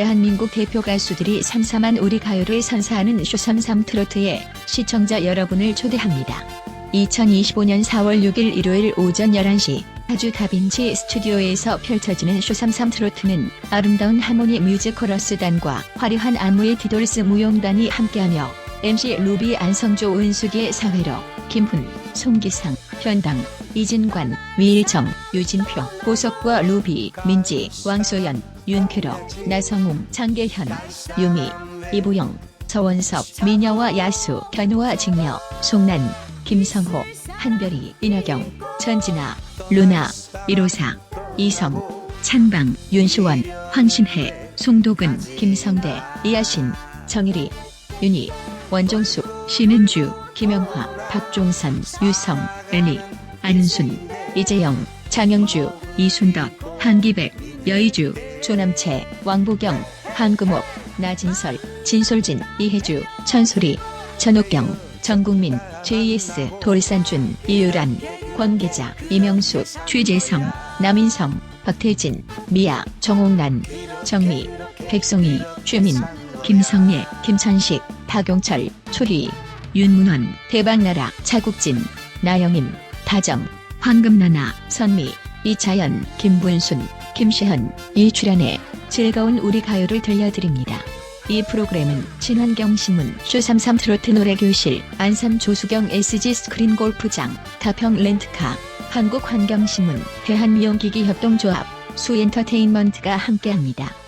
대한민국 대표 가수들이 삼삼한 우리 가요를 선사하는 쇼삼삼 트로트에 시청자 여러분을 초대합니다. 2025년 4월 6일 일요일 오전 11시 파주 다빈치 스튜디오에서 펼쳐지는 쇼삼삼 트로트는 아름다운 하모니 뮤직 코러스단과 화려한 안무의 디돌스 무용단이 함께하며 MC 루비 안성조 은숙의 사회로 김훈, 송기상, 현당, 이진관, 위일정, 유진표, 보석과 루비, 민지, 왕소연, 윤크로, 나성웅, 장계현, 유미, 이보영, 서원섭, 미녀와 야수, 견우와 직녀, 송난, 김성호, 한별이, 이나경, 천진아, 루나, 이로사, 이성, 찬방, 윤시원, 황신혜, 송도근, 김성대, 이하신, 정일이, 윤희, 원정숙, 신은주, 김영화, 박종선, 유성, 엘리, 안순, 이재영, 장영주, 이순덕, 한기백, 여의주, 조남채, 왕보경, 한금옥, 나진설, 진솔진, 이혜주, 천소리, 전옥경, 전국민, JS, 돌산준, 이유란, 권계자, 이명숙, 최재성, 남인성, 박태진, 미아, 정옥란, 정미, 백송이, 최민, 김성예, 김천식, 박용철, 초희, 윤문원, 대박나라, 차국진, 나영임, 다정, 황금나나, 선미, 이차연, 김분순, 김시현, 이출연의 즐거운 우리 가요를 들려드립니다. 이 프로그램은 친환경신문 쇼삼삼 트로트 노래교실 안산 조수경 SG 스크린 골프장 가평 렌트카 한국환경신문 대한미용기기 협동조합 수엔터테인먼트가 함께합니다.